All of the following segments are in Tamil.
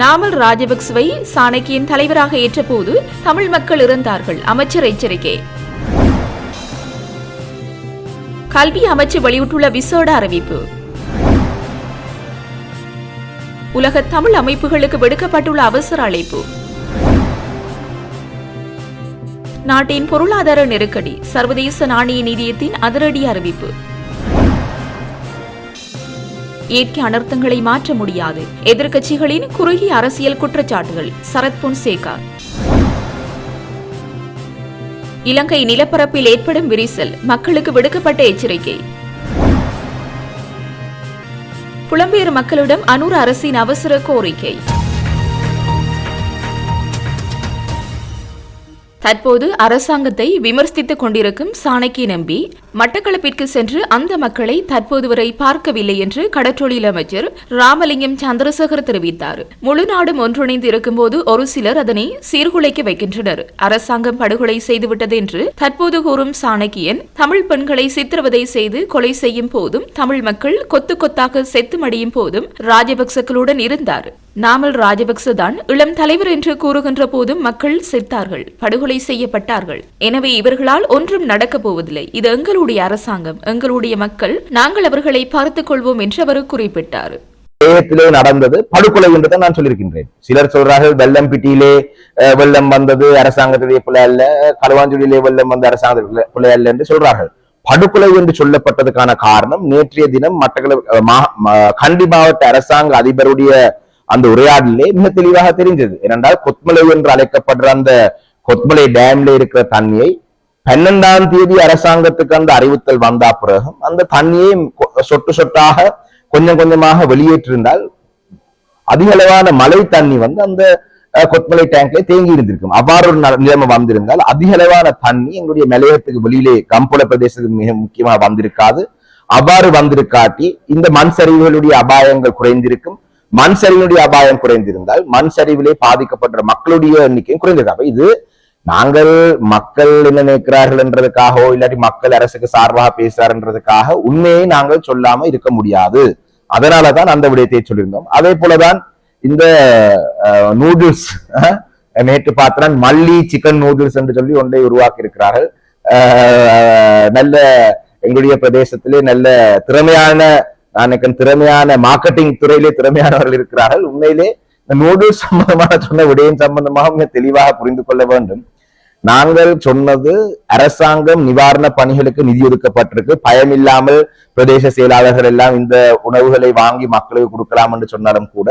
நாமல் ராஜபக்சவை சாணக்கியின் தலைவராக ஏற்றபோது தமிழ் மக்கள் இருந்தார்கள் அமைச்சர் எச்சரிக்கை. கல்வி அமைச்சு வெளியிட்டுள்ள விசேட அறிவிப்பு. உலக தமிழ் அமைப்புகளுக்கு விடுக்கப்பட்டுள்ள அவசர அழைப்பு. நாட்டின் பொருளாதார நெருக்கடி சர்வதேச நாணய நிதியத்தின் அதிரடி அறிவிப்பு. இயற்கை அனர்த்தங்களை மாற்ற முடியாது. எதிர்க்கட்சிகளின் குறுகிய அரசியல் குற்றச்சாட்டுகள். சரத் பொன்சேகா இலங்கை நிலப்பரப்பில் ஏற்படும் விரிசல். மக்களுக்கு விடுக்கப்பட்ட எச்சரிக்கை. புலம்பெயர் மக்களிடம் அனூர் அரசின் அவசர கோரிக்கை. தற்போது அரசாங்கத்தை விமர்சித்துக் கொண்டிருக்கும் சாணக்கிய நம்பி மட்டக்களப்பிற்கு சென்று அந்த மக்களை தற்போது வரை பார்க்கவில்லை என்று கடற்றொழில் அமைச்சர் ராமலிங்கம் சந்திரசேகர் தெரிவித்தார். முழு நாடும் ஒன்றிணைந்து இருக்கும்போது ஒரு சிலர் அதனை சீர்குலைக்க வைக்கின்றனர். அரசாங்கம் படுகொலை செய்துவிட்டது என்று தற்போது கூறும் சாணக்கியன் தமிழ் பெண்களை சித்திரவதை செய்து கொலை செய்யும் போதும் தமிழ் மக்கள் கொத்து கொத்தாக செத்து மடியும் போதும் ராஜபக்சக்களுடன் இருந்தார். நாமல் ராஜபக்ச தான் இளம் தலைவர் என்று கூறுகின்ற போது மக்கள் செத்தார்கள் படுகொலை செய்யப்பட்டார்கள். எனவே இவர்களால் ஒன்றும் நடக்கப் போவதில்லை. இது எங்களுடைய அரசாங்கம் எங்களுடைய மக்கள். நாங்கள் அவர்களை பார்த்துக் கொள்வோம் என்று அவர் குறிப்பிட்டார். சேயத்திலே நடந்தது படுகொலை என்றுதான் நான் சொல்லியிருக்கின்றேன். சிலர் சொல்றார்கள் வெள்ளம்பிட்டியிலே அஹ், வெள்ளம் வந்தது அரசாங்கத்துடைய பிள்ளை அல்ல களுவாஞ்சுடியிலே வெள்ளம் வந்த அரசாங்கத்துடைய பிள்ளை அல்ல என்று சொல்றார்கள். படுகொலை என்று சொல்லப்பட்டதுக்கான காரணம் நேற்றைய தினம் மட்டக்களப்பு மா- கண்டி மாவட்ட அரசாங்க அதிபருடைய அந்த உரையாடலே மிக தெளிவாக தெரிஞ்சது ஏனென்றால் கொத்மலை என்று அழைக்கப்படுற அந்த கொத்மலை டேம்ல இருக்கிற தண்ணியை பன்னெண்டாம் தேதி அரசாங்கத்துக்கு அந்த அறிவுத்தல் வந்தா பிறகும் அந்த தண்ணியை சொட்டு சொட்டாக கொஞ்சம் கொஞ்சமாக வெளியேற்றிருந்தால் அதிக அளவான மழை தண்ணி வந்து அந்த கொத்மலை டேங்க்ல தேங்கி இருந்திருக்கும். அவ்வாறு ஒரு ந- நிலைமை வந்திருந்தால் அதிக அளவான தண்ணி எங்களுடைய நிலையத்துக்கு வெளியிலே கம்புல பிரதேசத்துக்கு மிக முக்கியமாக வந்திருக்காது. அவ்வாறு வந்திருக்காட்டி இந்த மண் சரிவுகளுடைய அபாயங்கள் குறைந்திருக்கும். மண் சரிவினுடைய அபாயம் குறைந்திருந்தால் மண் சரிவிலே பாதிக்கப்படுற மக்களுடைய எண்ணிக்கையும் குறைந்திருக்கும் இது நாங்கள் மக்கள் என்ன நினைக்கிறார்கள் என்றதுக்காகவோ இல்லாட்டி மக்கள் அரசுக்கு சார்பாக பேசுறாருன்றதுக்காக உண்மையை நாங்கள் சொல்லாம இருக்க முடியாது. அதனாலதான் அந்த விடயத்தை சொல்லியிருந்தோம். அதே போலதான் இந்த நூடுல்ஸ் நேற்று பார்த்தேன் மல்லி சிக்கன் நூடுல்ஸ் என்று சொல்லி ஒன்றை உருவாக்கி இருக்கிறார்கள் நல்ல எங்களுடைய பிரதேசத்திலே நல்ல திறமையான நான் திறமையான மார்க்கெட்டிங் துறையிலே திறமையானவர்கள் இருக்கிறார்கள். உண்மையிலே நூடுல்ஸ் சம்பந்தமான சொன்ன விடயம் சம்பந்தமாக மிக தெளிவாக புரிந்து கொள்ள வேண்டும். நாங்கள் சொன்னது அரசாங்கம் நிவாரண பணிகளுக்கு நிதி ஒதுக்கப்பட்டிருக்கு. பயமில்லாமல் பிரதேச செயலாளர்கள் எல்லாம் இந்த உணவுகளை வாங்கி மக்களுக்கு கொடுக்கலாம் என்று சொன்னாலும் கூட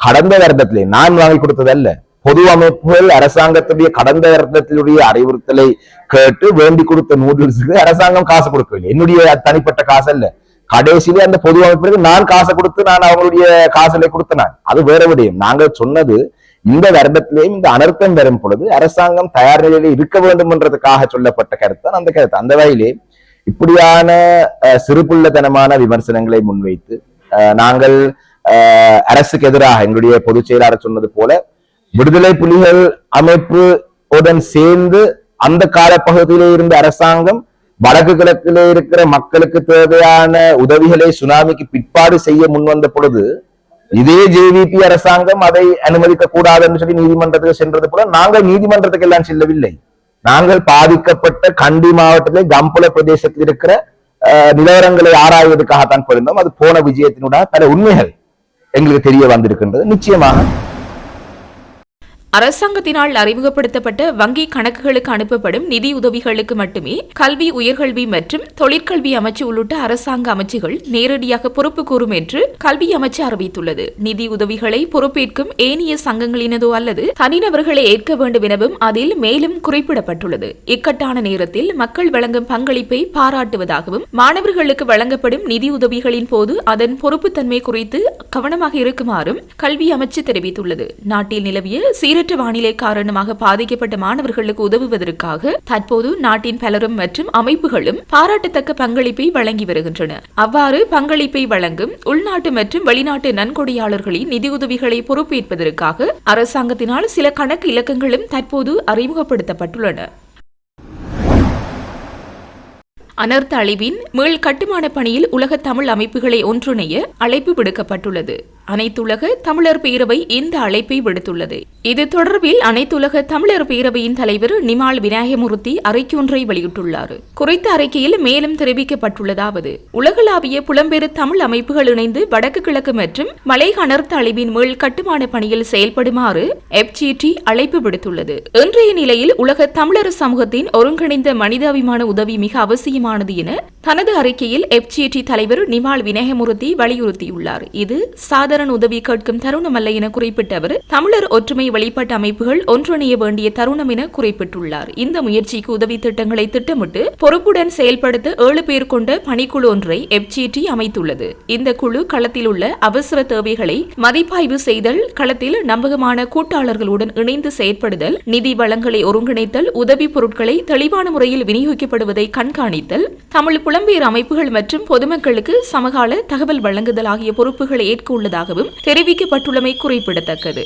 கடந்த வருடத்திலே நான் வாங்கி கொடுத்ததல்ல. பொது அமைப்புகள் அரசாங்கத்துடைய கடந்த வருடத்தினுடைய அறிவுறுத்தலை கேட்டு வேண்டி கொடுத்த நூடுல்ஸுக்கு அரசாங்கம் காசு கொடுக்கவில்லை. என்னுடைய தனிப்பட்ட காசு அல்ல கடைசியிலே அந்த பொது அமைப்பிற்கு நான் காசை கொடுத்து நான் அவங்களுடைய காசலை கொடுத்தேன். அது வேற விடயம். நாங்கள் சொன்னது இந்த வருடத்திலேயும் இந்த அனர்த்தம் வரும் பொழுது அரசாங்கம் தயார் நிலையில இருக்க வேண்டும் என்றதுக்காக சொல்லப்பட்ட கருத்தான் அந்த கருத்து. அந்த வகையிலே இப்படியான அஹ், சிறுபுள்ளத்தனமான விமர்சனங்களை முன்வைத்து அஹ், நாங்கள் அஹ், அரசுக்கு எதிராக எங்களுடைய பொதுச் செயலாளர் சொன்னது போல விடுதலை புலிகள் அமைப்பு உடன் சேர்ந்து அந்த காலப்பகுதியிலே இருந்த அரசாங்கம் வடக்கு கிழக்கிலே இருக்கிற மக்களுக்கு தேவையான உதவிகளை சுனாமிக்கு பிற்பாடு செய்ய முன்வந்த பொழுது இதே ஜேவிபி அரசாங்கம் அதை அனுமதிக்க கூடாதுன்னு சொல்லி நீதிமன்றத்துக்கு சென்றது போல நாங்கள் நீதிமன்றத்துக்கு எல்லாம் செல்லவில்லை. நாங்கள் பாதிக்கப்பட்ட கண்டி மாவட்டத்திலே கம்புல பிரதேசத்தில் இருக்கிற அஹ், நிலவரங்களை ஆராய்வதற்காகத்தான் போயிருந்தோம். அது போன விஜயத்தினுடைய பல உண்மைகள் எங்களுக்கு தெரிய வந்திருக்கின்றது. நிச்சயமாக அரசாங்கத்தினால் அறிமுகப்படுத்தப்பட்ட வங்கி கணக்குகளுக்கு அனுப்பப்படும் நிதி உதவிகளுக்கு மட்டுமே கல்வி உயர்கல்வி மற்றும் தொழிற்கல்வி அமைச்சு உள்ளிட்ட அரசாங்க அமைச்சுகள் நேரடியாக பொறுப்பு கூறும் என்று கல்வி அமைச்சு அறிவித்துள்ளது. நிதி உதவிகளை பொறுப்பேற்கும் ஏனைய சங்கங்களினதோ அல்லது தனிநபர்களை ஏற்க வேண்டும் எனவும் அதில் மேலும் குறிப்பிடப்பட்டுள்ளது. இக்கட்டான நேரத்தில் மக்கள் வழங்கும் பங்களிப்பை பாராட்டுவதாகவும் மாணவர்களுக்கு வழங்கப்படும் நிதி உதவிகளின் போது அதன் பொறுப்புத்தன்மை குறித்து கவனமாக இருக்குமாறும் கல்வி அமைச்சு தெரிவித்துள்ளது. நாட்டில் நிலவிய சீரற்ற வானிலை காரணமாக பாதிக்கப்பட்ட மாணவர்களுக்கு உதவுவதற்காக தற்போது நாட்டின் பலரும் மற்றும் அமைப்புகளும் பாராட்டத்தக்க பங்களிப்பை வழங்கி வருகின்றன. அவ்வாறு பங்களிப்பை வழங்கும் உள்நாட்டு மற்றும் வெளிநாட்டு நன்கொடையாளர்களின் நிதியுதவிகளை பொறுப்பேற்பதற்காக அரசாங்கத்தினால் சில கணக்கு இலக்கங்களும் தற்போது அறிமுகப்படுத்தப்பட்டுள்ளன. அனர்த்த அழிவின் மீள் கட்டுமான பணியில் உலக தமிழ் அமைப்புகளை ஒன்றிணைய அழைப்பு விடுக்கப்பட்டுள்ளது. அனைத்துலக தமிழர் பேரவை இந்த அழைப்பை விடுத்துள்ளது. இது தொடர்பில் அனைத்துலக தமிழர் பேரவையின் தலைவர் நிமால் விநாயகமூர்த்தி அறிக்கையொன்றை வெளியிட்டுள்ளார். குறித்த அறிக்கையில் மேலும் தெரிவிக்கப்பட்டுள்ளதாவது உலகளாவிய புலம்பெரு தமிழ் அமைப்புகள் இணைந்து வடக்கு கிழக்கு மற்றும் மலை அனர்த்த அழிவின் மேல் கட்டுமான பணியில் செயல்படுமாறு எப்ஜிடி அழைப்பு விடுத்துள்ளது. இன்றைய நிலையில் உலக தமிழர் சமூகத்தின் ஒருங்கிணைந்த மனிதாபிமான உதவி மிக அவசியமானது என தனது அறிக்கையில் எப்ஜிடி தலைவர் நிமால் விநாயகமூர்த்தி வலியுறுத்தியுள்ளார். இது சாதாரண உதவி கேட்கும் தருணமல்ல என குறிப்பிட்ட அவர் தமிழர் ஒற்றுமை வழிபாட்டு அமைப்புகள் ஒன்றிணைய வேண்டிய தருணம் என குறிப்பிட்டுள்ளார். இந்த முயற்சிக்கு உதவி திட்டங்களை திட்டமிட்டு பொறுப்புடன் செயல்படுத்த ஏழு பேர் கொண்ட பணிக்குழு ஒன்றை எப்ஜிடி அமைத்துள்ளது. இந்த குழு களத்தில் உள்ள அவசர தேவைகளை மதிப்பாய்வு செய்தல் களத்தில் நம்பகமான கூட்டாளர்களுடன் இணைந்து செயற்படுதல் நிதி வளங்களை ஒருங்கிணைத்தல் உதவி பொருட்களை தெளிவான முறையில் விநியோகிக்கப்படுவதை கண்காணித்தல் தமிழ் புலம்பெயர் அமைப்புகள் மற்றும் பொதுமக்களுக்கு சமகால தகவல் வழங்குதல் ஆகிய பொறுப்புகளை ஏற்க உள்ளதாகவும் தெரிவிக்கப்பட்டுள்ளமை குறிப்பிடத்தக்கது.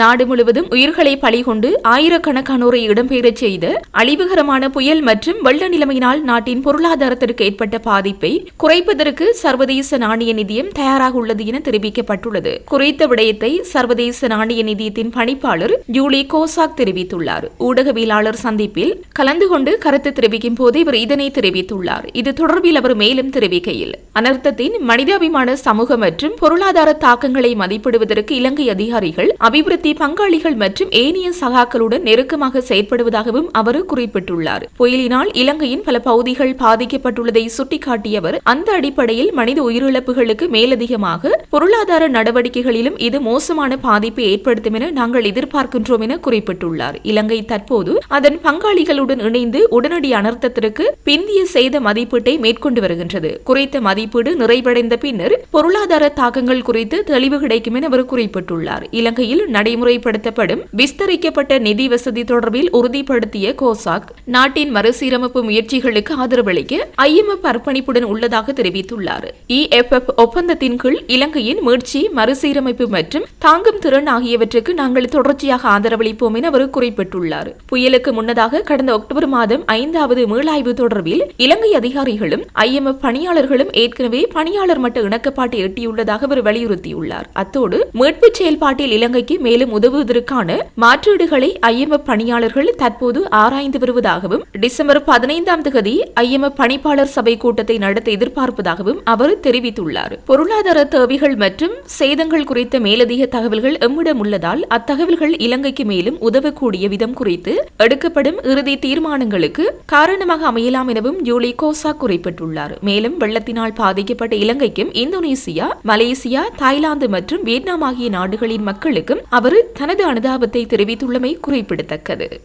நாடு முழுவதும் உயிர்களை பலிகொண்டு ஆயிரக்கணக்கானோரை இடம்பெயரச் செய்த அழிவுகரமான புயல் மற்றும் வெள்ள நிலைமையினால் நாட்டின் பொருளாதாரத்திற்கு ஏற்பட்ட பாதிப்பை குறைப்பதற்கு சர்வதேச நாணய நிதியம் தயாராக உள்ளது என தெரிவிக்கப்பட்டுள்ளது. குறித்த விடயத்தை சர்வதேச நாணய நிதியத்தின் பணிப்பாளர் ஜூலி கோசாக் தெரிவித்துள்ளார். ஊடகவியலாளர் சந்திப்பில் கலந்து கொண்டு கருத்து தெரிவிக்கும் போது இவர் இதனை தெரிவித்துள்ளார். இது தொடர்பில் அவர் மேலும் தெரிவிக்கையில் அனர்த்தத்தின் மனிதாபிமான சமூக மற்றும் பொருளாதார தாக்கங்களை மதிப்பிடுவதற்கு இலங்கை அதிகாரிகள் அபிவிருத்தி பங்காளிகள் மற்றும் ஏனைய சகாக்களுடன் நெருக்கமாக செயற்படுவதாகவும் அவர் குறிப்பிட்டுள்ளார். புயலினால் இலங்கையின் பல பகுதிகள் பாதிக்கப்பட்டுள்ளதை சுட்டிக்காட்டிய அவர் அந்த அடிப்படையில் மனித உயிரிழப்புகளுக்கு மேலதிகமாக பொருளாதார நடவடிக்கைகளிலும் இது மோசமான பாதிப்பை ஏற்படுத்தும் என நாங்கள் எதிர்பார்க்கின்றோம் என குறிப்பிட்டுள்ளார். இலங்கை தற்போது அதன் பங்காளிகளுடன் இணைந்து உடனடி அனர்த்தத்திற்கு பிந்திய செய்த மதிப்பீட்டை மேற்கொண்டு வருகின்றது. குறித்த மதிப்பீடு நிறைவடைந்த பின்னர் பொருளாதார தாக்கங்கள் குறித்து தெளிவு கிடைக்கும் என அவர் குறிப்பிட்டுள்ளார். இலங்கையில் நட நடைமுறைப்படுத்தப்படும். விஸ்தரிக்கப்பட்ட நிதி வசதி தொடர்பில் உறுதிப்படுத்திய கோசாக் நாட்டின் மறுசீரமைப்பு முயற்சிகளுக்கு ஆதரவளிக்க ஐஎம்எஃப் அர்ப்பணிப்புடன் உள்ளதாக தெரிவித்துள்ளார். இஎஃப்எஃப் ஒப்பந்தத்தின் கீழ் இலங்கையின் மீட்சி மறுசீரமைப்பு மற்றும் தாங்கும் திறன் ஆகியவற்றுக்கு நாங்கள் தொடர்ச்சியாக ஆதரவளிப்போம் என அவர் குறிப்பிட்டுள்ளார். புயலுக்கு முன்னதாக கடந்த அக்டோபர் மாதம் ஐந்தாவது மீளாய்வு தொடர்பில் இலங்கை அதிகாரிகளும் ஐஎம்எஃப் பணியாளர்களும் ஏற்கனவே பணியாளர் மட்ட இணக்கப்பாட்டை எட்டியுள்ளதாக அவர் வலியுறுத்தியுள்ளார். அத்தோடு மீட்பு செயல்பாட்டில் இலங்கைக்கு மேல் மேலும் உதவுவதற்கான மாற்றீடுகளை ஐஎம்எஃப் பணியாளர்கள் தற்போது ஆராய்ந்து வருவதாகவும் டிசம்பர் பதினைந்தாம் தேதி ஐஎம்எஃப் பணிப்பாளர் சபை கூட்டத்தை நடத்த எதிர்பார்ப்பதாகவும் அவர் தெரிவித்துள்ளார். பொருளாதார தேவைகள் மற்றும் சேதங்கள் குறித்த மேலதிக தகவல்கள் எம்மிடம் உள்ளதால் அத்தகவல்கள் இலங்கைக்கு மேலும் உதவக்கூடிய விதம் குறித்து எடுக்கப்படும் இறுதி தீர்மானங்களுக்கு காரணமாக அமையலாம் எனவும் ஜூலி கோசா குறிப்பிட்டுள்ளார். மேலும் வெள்ளத்தினால் பாதிக்கப்பட்ட இலங்கைக்கும் இந்தோனேசியா மலேசியா தாய்லாந்து மற்றும் வியட்நாம் ஆகிய நாடுகளின் மக்களுக்கும் அவர் தனது அனுதாபத்தை தெரிவித்துள்ளமை குறிப்பிடத்தக்கது.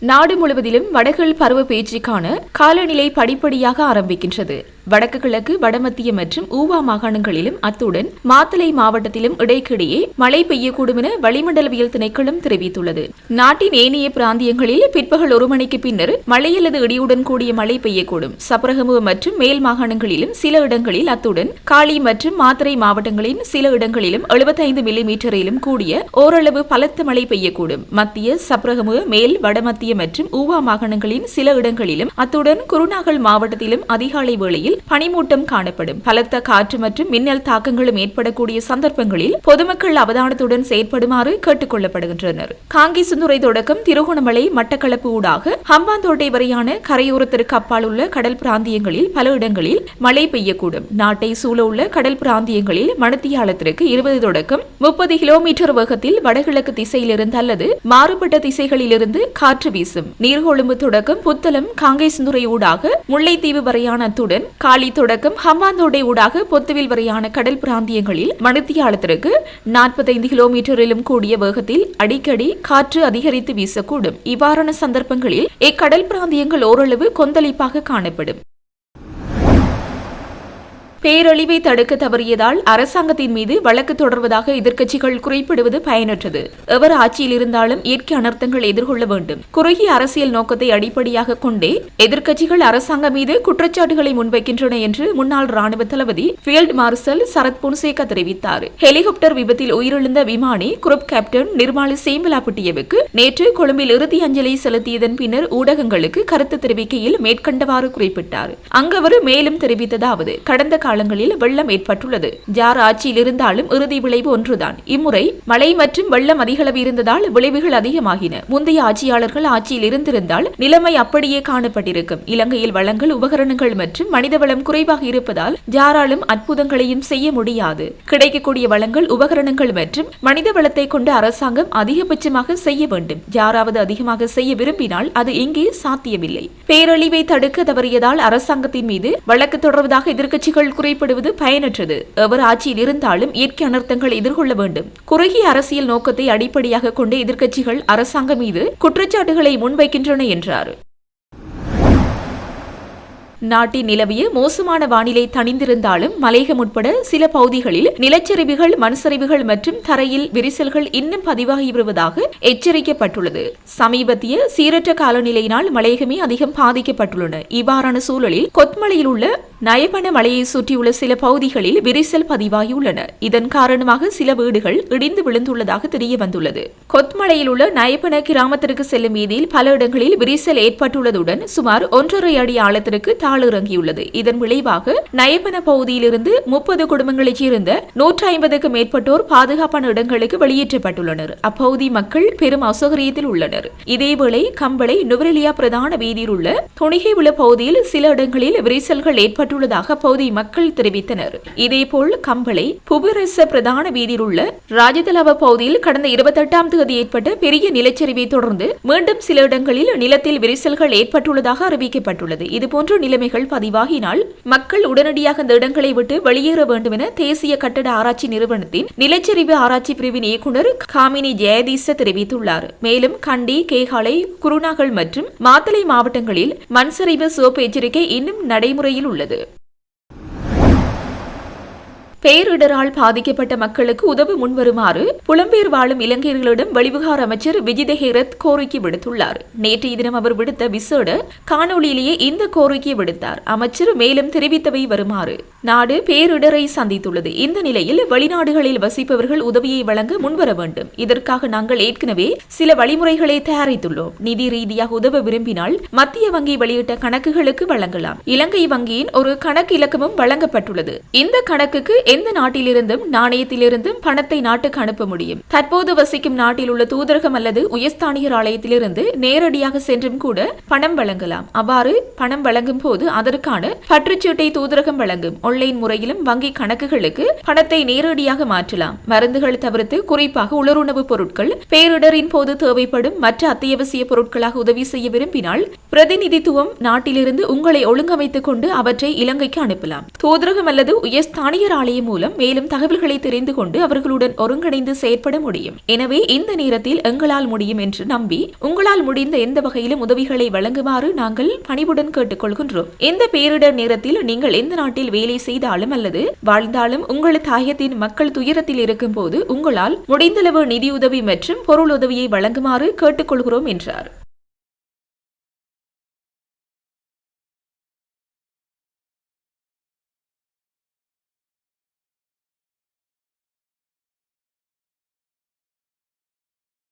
நாடு முழுவதிலும் வடகிழ் பருவ பேச்சுக்கான காலநிலை படிப்படியாக ஆரம்பிக்கின்றது. வடக்கு கிழக்கு வடமத்திய மற்றும் ஊவா மாகாணங்களிலும் அத்துடன் மாத்தளை மாவட்டத்திலும் இடைக்கிடையே மழை பெய்யக்கூடும் என வளிமண்டலவியல் திணைக்களம் தெரிவித்துள்ளது. நாட்டின் ஏனைய பிராந்தியங்களில் பிற்பகல் ஒரு மணிக்கு பின்னர் மழை அல்லது இடியுடன் கூடிய மழை பெய்யக்கூடும். சப்ரகமு மற்றும் மேல் மாகாணங்களிலும் சில இடங்களில் அத்துடன் காளி மற்றும் மாத்தரை மாவட்டங்களின் சில இடங்களிலும் எழுபத்தைந்து மில்லிமீட்டரிலும் கூடிய ஓரளவு பலத்த மழை பெய்யக்கூடும். மத்திய சப்ரகமு மேல் வடமத்திய மற்றும் ஊவா மாகாணங்களின் சில இடங்களிலும் அத்துடன் குருநாகல் மாவட்டத்திலும் அதிகாலை வேளையில் பனிமூட்டம் காணப்படும். பலத்த காற்று மற்றும் மின்னல் தாக்கங்களும் ஏற்படக்கூடிய சந்தர்ப்பங்களில் பொதுமக்கள் அவதானத்துடன் செயற்படுமாறு கேட்டுக் கொள்ளப்படுகின்றனர் காங்கிசுந்துறை தொடக்கம் திருகோணமலை மட்டக்களப்பு ஊடாக ஹம்பாந்தோட்டை வரையான கரையோரத்திற்கு அப்பால் உள்ள கடல் பிராந்தியங்களில் பல இடங்களில் மழை பெய்யக்கூடும். நாட்டை சூழ உள்ள கடல் பிராந்தியங்களில் மணத்தியாலத்திற்கு இருபது தொடக்கம் முப்பது கிலோமீட்டர் வேகத்தில் வடகிழக்கு திசையிலிருந்து அல்லது மாறுபட்ட திசைகளிலிருந்து காற்று வீசும். நீர்கொழும்பு தொடக்கம் புத்தளம் காங்கேசுந்துறை ஊடாக முல்லைத்தீவு வரையான அத்துடன் காலி தொடக்கம் ஹம்பாந்தோட்டை ஊடாக பொத்துவில் வரையான கடல் பிராந்தியங்களில் மணித்தியாலத்திற்கு நாற்பத்தைந்து கிலோமீட்டரிலும் கூடிய வேகத்தில் அடிக்கடி காற்று அதிகரித்து வீசக்கூடும். இவ்வாறான சந்தர்ப்பங்களில் இக்கடல் பிராந்தியங்கள் ஓரளவு கொந்தளிப்பாக காணப்படும். பேரழிவை தடுக்க தவறியதால் அரசாங்கத்தின் மீது வழக்கு தொடர்வதாக எதிர்க்கட்சிகள் குறிப்பிடுவது பயனற்றது. எவர் ஆட்சியில் இருந்தாலும் இயற்கை அனர்த்தங்கள் எதிர்கொள்ள வேண்டும். குறுகிய அரசியல் நோக்கத்தை அடிப்படையாக கொண்டே எதிர்க்கட்சிகள் அரசாங்கம் மீது குற்றச்சாட்டுகளை முன்வைக்கின்றன என்று முன்னாள் ராணுவ தளபதி ஃபீல்ட் மார்ஷல் சரத் பொன்சேகா தெரிவித்தார். ஹெலிகாப்டர் விபத்தில் உயிரிழந்த விமானி குரூப் கேப்டன் நிர்மாலி சேம்பலாப்பட்டியவுக்கு நேற்று கொழும்பில் இறுதி அஞ்சலி செலுத்தியதன் பின்னர் ஊடகங்களுக்கு கருத்து தெரிவிக்கையில் மேற்கண்டவாறு குறிப்பிட்டார். அங்கு அவர் மேலும் தெரிவித்ததாவது கடந்த காலங்களில் வெள்ளம் ஏற்பட்டுள்ளது. ஜார் ஆட்சியில் இருந்தாலும் இறுதி விளைவு ஒன்றுதான். இம்முறை மழை மற்றும் வெள்ளம் அதிகளவு இருந்ததால் விளைவுகள் அதிகமாகின. முந்தைய ஆட்சியாளர்கள் ஆட்சியில் இருந்திருந்தால் நிலைமை அப்படியே காணப்பட்டிருக்கும். இலங்கையில் வளங்கள் உபகரணங்கள் மற்றும் மனிதவளம் குறைவாக இருப்பதால் ஜாராலும் அற்புதங்களையும் செய்ய முடியாது. கிடைக்கக்கூடிய வளங்கள் உபகரணங்கள் மற்றும் மனித வளத்தை கொண்டு அரசாங்கம் அதிகபட்சமாக செய்ய வேண்டும். யாராவது அதிகமாக செய்ய விரும்பினால் அது இங்கே சாத்தியமில்லை. பேரழிவை தடுக்க தவறியதால் அரசாங்கத்தின் மீது வழக்கு தொடர்வதாக எதிர்க்கட்சிகள் குறிப்பிடுவது பயனற்றது. எவர் ஆட்சியில் இருந்தாலும் இயற்கை அனர்த்தங்களை எதிர்கொள்ள வேண்டும். குறுகிய அரசியல் நோக்கத்தை அடிப்படையாக கொண்டு எதிர்க்கட்சிகள் அரசாங்கம் மீது குற்றச்சாட்டுகளை முன்வைக்கின்றன என்றார். நாட்டில் நிலவிய மோசமான வானிலை தணிந்திருந்தாலும் மலையகம் உட்பட சில பகுதிகளில் நிலச்சரிவுகள் மண்சரிவுகள் மற்றும் தரையில் விரிசல்கள் இன்னும் பதிவாகி வருவதாக எச்சரிக்கப்பட்டுள்ளது. சமீபத்திய சீரற்ற காலநிலையினால் மலையகமே அதிகம் பாதிக்கப்பட்டுள்ளன. இவ்வாறான சூழலில் கொத்மலையில் உள்ள நயபன மலையை சுற்றியுள்ள சில பகுதிகளில் விரிசல் பதிவாகியுள்ளன. இதன் காரணமாக சில வீடுகள் இடிந்து விழுந்துள்ளதாக தெரிய வந்துள்ளது கொத்மலையில் உள்ள நயபன கிராமத்திற்கு செல்லும் வீதியில் பல இடங்களில் விரிசல் ஏற்பட்டுள்ளதுடன் சுமார் ஒன்றரை அடி ஆழத்திற்கு ஆளிறங்கியுள்ளது இதன் விளைவாக நயபன பகுதியிலிருந்து முப்பது குடும்பங்களைச் சேர்ந்த நூற்றி ஐம்பதுக்கு மேற்பட்டோர் பாதுகாப்பான இடங்களுக்கு வெளியேற்றப்பட்டுள்ளனர். அப்பகுதி மக்கள் பெரும் அசௌகரியத்தில் உள்ளனர். இதேவேளை கம்பளை நுவரெலியா பிரதான வீதியில் உள்ள துணிகை உள்ள பகுதியில் சில இடங்களில் விரிசல்கள் ஏற்பட்டுள்ளதாக அப்பகுதி மக்கள் தெரிவித்தனர். இதேபோல் கம்பளை புபரச பிரதான வீதியில் உள்ள ராஜதலவ பகுதியில் கடந்த இருபத்தெட்டாம் தேதி ஏற்பட்ட பெரிய நிலச்சரிவை தொடர்ந்து மீண்டும் சில இடங்களில் நிலத்தில் விரிசல்கள் ஏற்பட்டுள்ளதாக அறிவிக்கப்பட்டுள்ளது. இதுபோன்ற நிலைமைகள் பதிவாகினால் மக்கள் உடனடியாக இந்த இடங்களை விட்டு வெளியேற வேண்டும் என தேசிய கட்டட ஆராய்ச்சி நிறுவனத்தின் நிலச்சரிவு ஆராய்ச்சி பிரிவின் இயக்குநர் காமினி ஜெயதீச தெரிவித்துள்ளார். மேலும் கண்டி கேகாலை குருநாகல் மற்றும் மாத்தளை மாவட்டங்களில் மண்சரிவு சோப்பு எச்சரிக்கை இன்னும் நடைமுறையில் உள்ளது. பேரிடரால் பாதிக்கப்பட்ட மக்களுக்கு உதவ முன்வருமாறு புலம்பெயர் வாழும் இலங்கையர்களிடம் வெளிவிகார அமைச்சர் விஜித ஹேரத் கோரிக்கை விடுத்துள்ளார். நேற்றைய தினம் அவர் விடுத்த விசேட காணொளியிலேயே இந்த கோரிக்கையை விடுத்தார். அமைச்சர் மேலும் தெரிவித்தவை வருமாறு. நாடு பேரிடரை சந்தித்துள்ளது. இந்த நிலையில் வெளிநாடுகளில் வசிப்பவர்கள் உதவியை வழங்க முன்வர வேண்டும். இதற்காக நாங்கள் ஏற்கனவே சில வழிமுறைகளை தயாரித்துள்ளோம். நிதி ரீதியாக உதவ விரும்பினால் மத்திய வங்கி வெளியிட்ட கணக்குகளுக்கு வழங்கலாம். இலங்கை வங்கியின் ஒரு கணக்கு இலக்கமும் வழங்கப்பட்டுள்ளது. இந்த கணக்குக்கு எந்த நாட்டிலிருந்தும் நாணயத்திலிருந்தும் பணத்தை நாட்டுக்கு அனுப்ப முடியும். தற்போது வசிக்கும் நாட்டில் உள்ள தூதரகம் அல்லது உயர்ஸ்தானிகர் ஆலயத்திலிருந்து நேரடியாக சென்றும் கூட பணம் வழங்கலாம். அவ்வாறு பணம் வழங்கும் போது அதற்கான பற்றுச்சீட்டை தூதரகம் வழங்கும் ஆன்லைன் முறையிலும் வங்கி கணக்குகளுக்கு பணத்தை நேரடியாக மாற்றலாம். மருந்துகள் தவிர்த்து குறிப்பாக உலருணவுப் பொருட்கள் பேரிடரின் போது தேவைப்படும் மற்ற அத்தியாவசிய பொருட்களாக உதவி செய்ய விரும்பினால் பிரதிநிதித்துவம் நாட்டிலிருந்து உங்களை ஒழுங்கமைத்துக் கொண்டு அவற்றை இலங்கைக்கு அனுப்பலாம். தூதரகம் அல்லது உயர்ஸ்தானிகர் ஆலயம் மூலம் மேலும் தகவல்களை தெரிந்து கொண்டு அவர்களுடன் ஒருங்கிணைந்து செயற்பட முடியும். எனவே இந்த நேரத்தில் எங்களால் முடியும் என்று நம்பி உங்களால் முடிந்த எந்த வகையிலும் உதவிகளை வழங்குமாறு நாங்கள் பணிவுடன் கேட்டுக்கொள்கின்றோம். இந்த பேரிடர் நேரத்தில் நீங்கள் எந்த நாட்டில் வேலை செய்தாலும் அல்லது வாழ்ந்தாலும் உங்கள் தாயத்தின் மக்கள் துயரத்தில் இருக்கும் போது உங்களால் முடிந்தளவு நிதியுதவி மற்றும் பொருள் உதவியை வழங்குமாறு கேட்டுக்கொள்கிறோம் என்றார்.